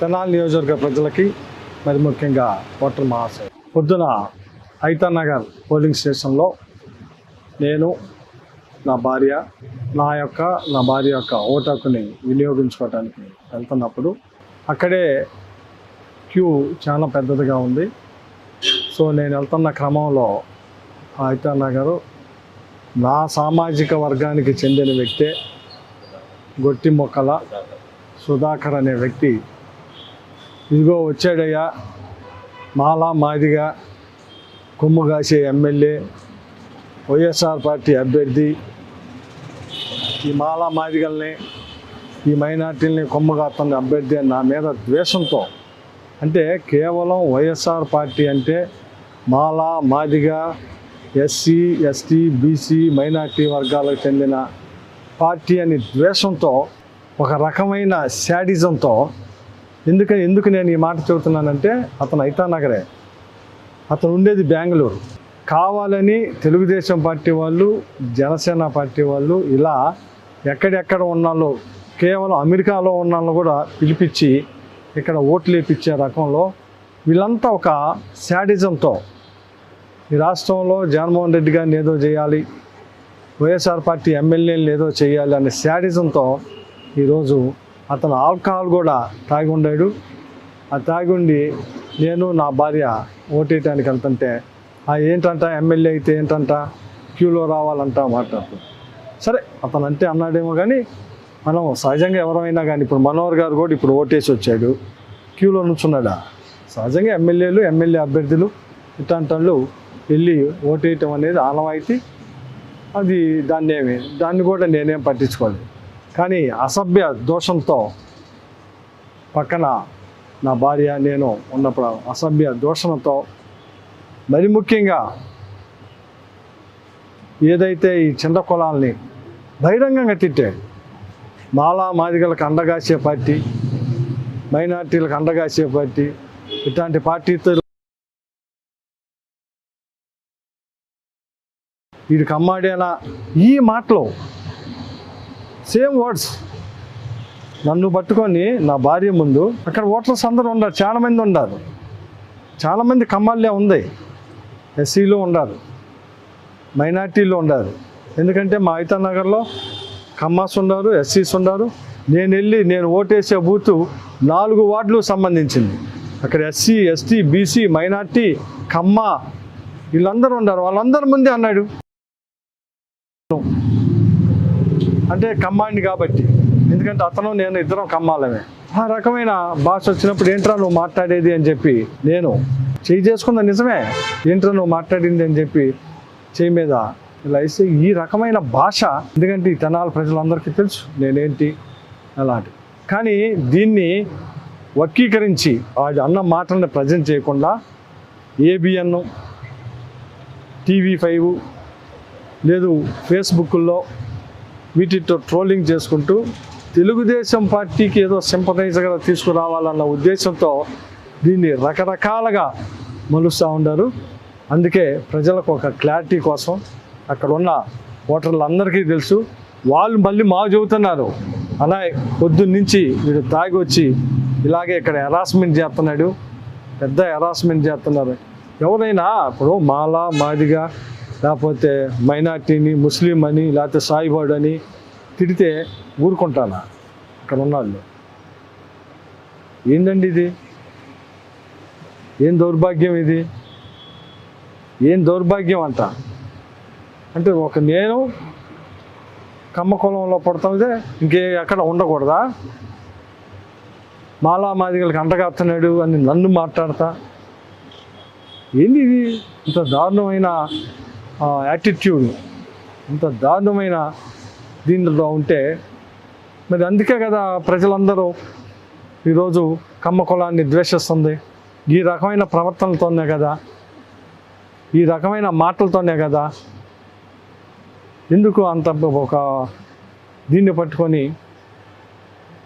తెనాలి నియోజకవర్గ ప్రజలకి మరి ముఖ్యంగా ఓటర్ మహాశయ. పొద్దున హైతానగర్ పోలింగ్ స్టేషన్లో నేను నా భార్య నా యొక్క నా భార్య యొక్క ఓటు హక్కుని వినియోగించుకోవడానికి వెళ్తున్నప్పుడు అక్కడే క్యూ చాలా పెద్దదిగా ఉంది. సో నేను వెళ్తున్న క్రమంలో హైతానగర్ నా సామాజిక వర్గానికి చెందిన వ్యక్తే గొట్టి మొక్కల సుధాకర్ అనే వ్యక్తి ఇదిగో వచ్చాడయ్యా. మాలా మాదిగా కొమ్ము కాసే ఎమ్మెల్యే వైఎస్ఆర్ పార్టీ అభ్యర్థి. ఈ మాలా మాదిగల్ని ఈ మైనార్టీలని కొమ్ము అభ్యర్థి అని నా మీద ద్వేషంతో. అంటే కేవలం వైఎస్ఆర్ పార్టీ అంటే Mala Madiga SC ST BC minority వర్గాలకు చెందిన పార్టీ అని ద్వేషంతో ఒక రకమైన శాడిజంతో ఎందుకని ఎందుకు నేను ఈ మాట చెబుతున్నానంటే అతను ఐతానగరే. అతను ఉండేది బెంగళూరు. కావాలని తెలుగుదేశం పార్టీ వాళ్ళు జనసేన పార్టీ వాళ్ళు ఇలా ఎక్కడెక్కడ ఉన్నాలో కేవలం అమెరికాలో ఉన్నాలో కూడా పిలిపించి ఇక్కడ ఓట్లు వేపించే రకంలో వీళ్ళంతా ఒక శాడిజంతో ఈ రాష్ట్రంలో జగన్మోహన్ రెడ్డి గారిని ఏదో చేయాలి వైఎస్ఆర్ పార్టీ ఎమ్మెల్యేలు ఏదో చేయాలి అనే శాడిజంతో ఈరోజు అతను ఆల్కహాల్ కూడా తాగి ఉండాడు. ఆ తాగి ఉండి నేను నా భార్య ఓటేయటానికి వెళ్తుంటే ఆ ఏంటంట? ఎమ్మెల్యే అయితే ఏంటంట? క్యూలో రావాలంట మాట్లాడుతుంది సరే అతను అంటే అన్నాడేమో కానీ మనం సహజంగా ఎవరైనా కానీ ఇప్పుడు మనోహర్ గారు కూడా ఇప్పుడు ఓటేసి వచ్చాడు. క్యూలో నుంచున్నాడా? సహజంగా ఎమ్మెల్యేలు ఎమ్మెల్యే అభ్యర్థులు ఇట్లాంటి వాళ్ళు వెళ్ళి ఓటేయటం అనేది ఆనవాయితీ. అది దాన్ని ఏమి దాన్ని కూడా నేనేం పట్టించుకోలేదు. కానీ అసభ్య దోషంతో పక్కన నా భార్య నేను ఉన్నప్పుడు అసభ్య దోషంతో మరి ముఖ్యంగా ఏదైతే ఈ చిన్న కులాల్ని బహిరంగంగా తిట్టాడు మాలా మాదిగలకు అండగాసే పార్టీ మైనార్టీలకు అండగాసే పార్టీ ఇట్లాంటి పార్టీతో వీడికి అమ్మాడేనా? ఈ మాటలు సేమ్ వర్డ్స్ నన్ను పట్టుకొని నా భార్య ముందు. అక్కడ ఓటర్స్ అందరూ ఉన్నారు చాలామంది ఉండరు ఉన్నారు. చాలామంది కమ్మాళ్ళే ఉంది. ఎస్సీలో ఉన్నారు. మైనార్టీలో ఉండరు ఎందుకంటే మా ఐతా నగర్లో కమ్మాస్ ఉన్నారు ఎస్సీస్ ఉన్నారు. నేను వెళ్ళి నేను ఓటేసే బూతు నాలుగు వార్డులు సంబంధించింది. అక్కడ SC ST BC minority Kamma వీళ్ళందరూ ఉన్నారు. వాళ్ళందరి ముందే అన్నాడు. అంటే కమ్మాయిని కాబట్టి. ఎందుకంటే అతను నేను ఇద్దరం కమ్మాలమే. ఆ రకమైన భాష వచ్చినప్పుడు ఏంట్రా నువ్వు మాట్లాడేది అని చెప్పి నేను చేయి చేసుకున్న నిజమే? ఏంట్రా నువ్వు మాట్లాడింది అని చెప్పి చేయి మీద ఇలా వేస్తే ఈ రకమైన భాష ఎందుకంటే ఈ తెనాల ప్రజలందరికీ తెలుసు నేనేంటి అలాంటి. కానీ దీన్ని వర్గీకరించి అన్న మాటలను ప్రజెంట్ చేయకుండా ఏబిఎన్ టీవీ ఫైవ్ లేదు ఫేస్బుక్లో వీటితో ట్రోలింగ్ చేసుకుంటూ తెలుగుదేశం పార్టీకి ఏదో సింపటైజర్గా తీసుకురావాలన్న ఉద్దేశంతో దీన్ని రకరకాలుగా మలుస్తూ ఉన్నారు. అందుకే ప్రజలకు ఒక క్లారిటీ కోసం అక్కడ ఉన్న ఓటర్లందరికీ తెలుసు వాళ్ళు మళ్ళీ మా చెబుతున్నారు. అలా పొద్దున్న నుంచి వీడు తాగి వచ్చి ఇలాగే ఇక్కడ హెరాస్మెంట్ చేస్తున్నాడు పెద్ద హెరాస్మెంట్ చేస్తున్నారు. ఎవరైనా ఇప్పుడు మాలా మాదిగా లేకపోతే మైనార్టీని ముస్లిం అని లేకపోతే సాయిబాడు అని తిడితే ఊరుకుంటానా? ఇక్కడ ఉన్నవాళ్ళు. ఏందండి ఇది? ఏం దౌర్భాగ్యం ఇది? ఏం దౌర్భాగ్యం అంట? అంటే ఒక నేను కమ్మ కులంలో పుడతాదే ఇంకే ఎక్కడ ఉండకూడదా? మాలా మాదిగలకు అంటగాస్తున్నాడు అని నన్ను మాట్లాడతా. ఏంది ఇది? ఇంత దారుణమైన యాటిట్యూడ్ ఇంత దారుణమైన దీనిలో ఉంటే మరి అందుకే కదా ప్రజలందరూ ఈరోజు కమ్మ కులాన్ని ద్వేషిస్తుంది. ఈ రకమైన ప్రవర్తనలతోనే కదా ఈ రకమైన మాటలతోనే కదా ఎందుకు అంత ఒక దీన్ని పట్టుకొని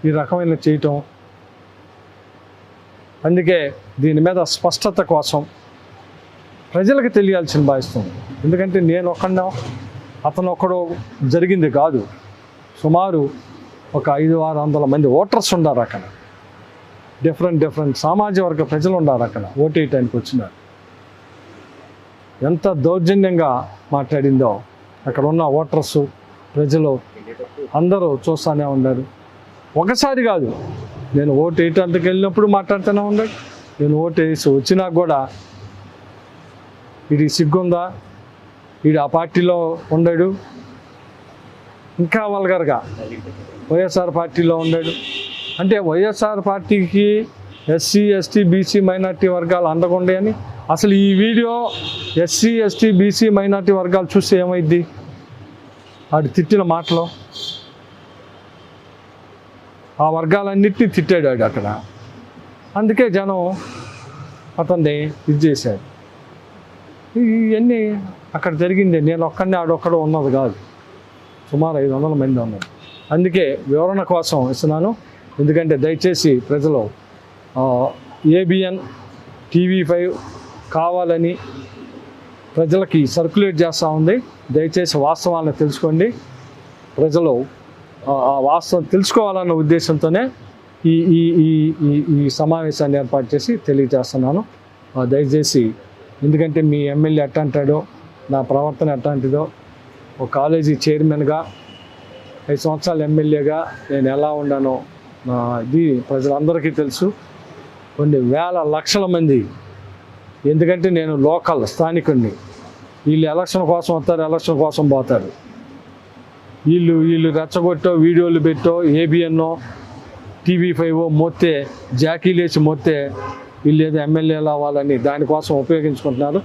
ఈ రకమైన చేయటం? అందుకే దీని మీద స్పష్టత కోసం ప్రజలకు తెలియాల్సిన భావిస్తుంది ఎందుకంటే నేను ఒక్కడో అతను ఒక్కడో జరిగింది కాదు. సుమారు ఒక ఐదు ఆరు వందల మంది ఓటర్స్ ఉన్నారు అక్కడ. డిఫరెంట్ డిఫరెంట్ సామాజిక వర్గ ప్రజలు ఉన్నారు అక్కడ. ఓటేయటానికి వచ్చినారు. ఎంత దౌర్జన్యంగా మాట్లాడిందో అక్కడ ఉన్న ఓటర్స్ ప్రజలు అందరూ చూస్తూనే ఉన్నారు. ఒకసారి కాదు నేను ఓటు వేయటానికి వెళ్ళినప్పుడు మాట్లాడుతూనే ఉన్నాడు. నేను ఓటు వేసి వచ్చినా కూడా ఇది సిగ్గుందా? వీడు ఆ పార్టీలో ఉండడు. ఇంకా వల్గర్గా వైఎస్ఆర్ పార్టీలో ఉండడు. అంటే వైఎస్ఆర్ పార్టీకి ఎస్సీ ఎస్టీ బీసీ మైనార్టీ వర్గాలు అందకుండా అని అసలు ఈ video SC ST BC minority వర్గాలు చూస్తే ఏమైద్ది? వాడు తిట్టిన మాటలు. ఆ వర్గాలన్నిటినీ తిట్టాడు వాడు అక్కడ. అందుకే జనం అతన్ని ఇది చేశాడు ఇవన్నీ అక్కడ జరిగింది. నేను ఒక్కడిని ఆడొక్కడ ఉన్నది కాదు. సుమారు ఐదు వందల మంది ఉన్నారు. అందుకే వివరణ కోసం ఇస్తున్నాను. ఎందుకంటే దయచేసి ప్రజలు ఏబిఎన్ టీవీ ఫైవ్ కావాలని ప్రజలకి సర్క్యులేట్ చేస్తూ ఉంది. దయచేసి వాస్తవాలను తెలుసుకోండి. ప్రజలు ఆ వాస్తవం తెలుసుకోవాలన్న ఉద్దేశంతోనే ఈ ఈ ఈ ఈ ఈ సమావేశాన్ని ఏర్పాటు చేసి తెలియజేస్తున్నాను. దయచేసి ఎందుకంటే మీ ఎమ్మెల్యే ఎట్ట అంటాడో నా ప్రవర్తన ఎట్లాంటిదో ఒక కాలేజీ చైర్మన్గా ఐదు సంవత్సరాలు ఎమ్మెల్యేగా నేను ఎలా ఉన్నానో నా ఇది ప్రజలందరికీ తెలుసు. కొన్ని వేల లక్షల మంది. ఎందుకంటే నేను లోకల్ స్థానికుడిని వీళ్ళు ఎలక్షన్ కోసం వస్తారు ఎలక్షన్ కోసం పోతారు. వీళ్ళు వీళ్ళు రెచ్చగొట్టో వీడియోలు పెట్టో ఏబిఎన్నో టీవీ ఫైవ్ మొత్తే జాకీ లేచి మొత్తే వీళ్ళు ఏదో ఎమ్మెల్యేలు అవ్వాలని దానికోసం ఉపయోగించుకుంటున్నారు.